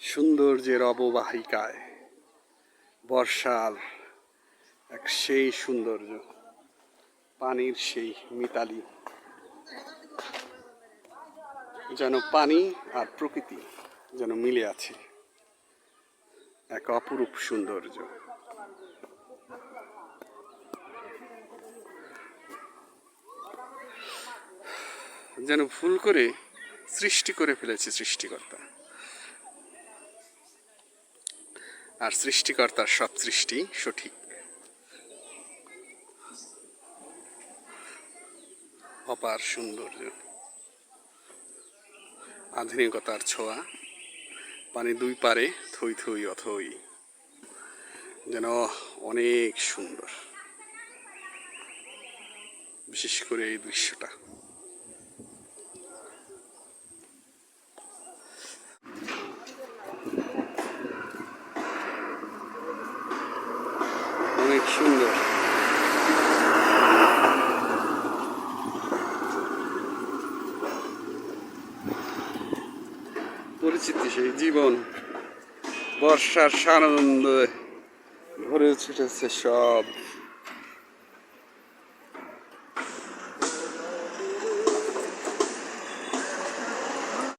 সৌন্দর্যের অববাহিকায়। বর্ষার এক সেই সৌন্দর্য, পানির সেই মিতালি। যেন পানি আর প্রকৃতি যেন মিলে আছে। এক অপরূপ সৌন্দর্য। যেন ভুল করে সৃষ্টি করে ফেলেছে সৃষ্টিকর্তা। আর সৃষ্টিকর্তার সব সৃষ্টি সঠিক। অপার সৌন্দর্য। আধুনিকতার ছোঁয়া। পানি দুই পারে থই থই অথই। যেন অনেক সুন্দর। বিশেষ করে এই দৃশ্যটা। অনেক সুন্দর। পরিচিতি সেই জীবন বর্ষার সানন্দ ভরে উঠেছে সব।